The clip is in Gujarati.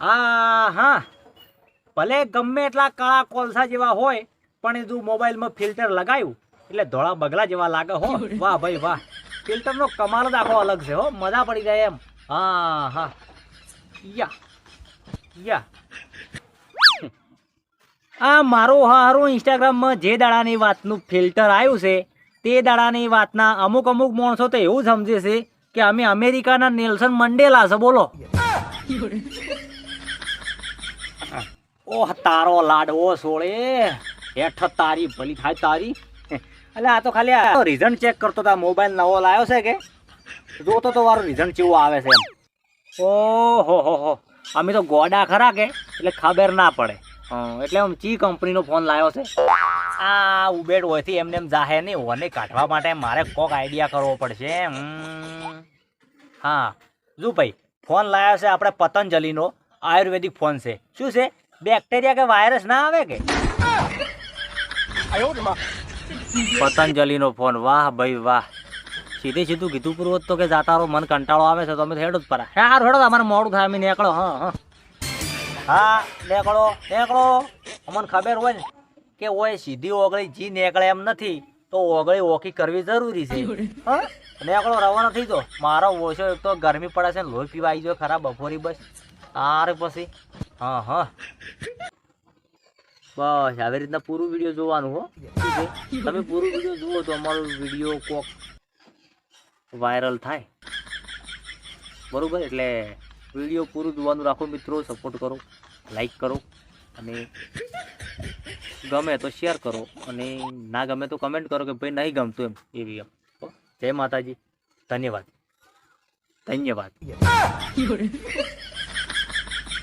હા હા. ભલે ગમે એટલા કાળા કોલસા જેવા હોય પણ એ તું મોબાઈલમાં ફિલ્ટર લગાવ્યું એટલે ધોળા બગલા જેવા લાગે હો. વાહ ભાઈ વાહ. ફિલ્ટરનો કમાલ જ આખો અલગ છે હો. મજા પડી જાય એમ. હા હા. યા યા. આ મારું હારું ઇન્સ્ટાગ્રામમાં જે દાડાની વાતનું ફિલ્ટર આવ્યું છે તે દાડાની વાતના અમુક અમુક માણસો તો એવું સમજે છે કે અમે અમેરિકાના નેલ્સન મંડેલા છે બોલો. ઓહ, તારો લાડવો સોળે. હેઠ તારી, ભલી થાય તારી. એટલે આ તો ખાલી રીઝન ચેક કરતો તો મોબાઈલ નવો લાવ્યો છે કે? જોતો તો વારો રીઝન કેવું આવે છે એમ. ઓહો, હો હો. અમે તો ગોડા ખરા કે? એટલે ખબર ના પડે. એટલે આમ ચી કંપનીનો ફોન લાવ્યો છે? આ ઉબેડ હોયથી એમને એમ જાહે નહીં, ઓને કાઢવા માટે મારે કોક આઈડિયા કરવો પડશે હા, જો ફોન લાવ્યો છે આપણે પતંજલિનો, આયુર્વેદિક ફોન છે. શું છે? બેક્ટેરિયા કે વાયરસ ના આવે કે? પતંજલિનો ફોન, વાહ ભાઈ વાહ. સીધે સીધું કીધું પૂર્વત તો કે જાતારો મન કંટાળો આવે છે, તો અમે હેડો જ પરા. હા હેડો, અમારે મોડું થાય, અમે નીકળો, હા હા. હા, નીકળો નીકળો. અમને ખબર હોય ને કે ઓય સીધી ઓગળી, જી નીકળે એમ નથી. તો ઓગળી ઓકી કરવી જરૂરી છે. અને આગળ રવાનો થઈ જો મારો ઓછો એક તો ગરમી પડે છે લોહી પીવા આવી જાય ખરા બપોરી બસ. તારે પછી. હા હા. બસ આવી રીતના પૂરું વીડિયો જોવાનું હો. તમે પૂરું વીડિયો જુઓ તો અમારો વીડિયો કોક વાયરલ થાય. બરોબર? એટલે વીડિયો પૂરું જોવાનું રાખો મિત્રો સપોર્ટ કરો લાઈક કરો. અને ગમે તો શેર કરો અને ના ગમે તો કમેન્ટ કરો કે ભાઈ નહીં ગમતું એમ એવી એમ. જય માતાજી. ધન્યવાદ. ધન્યવાદ.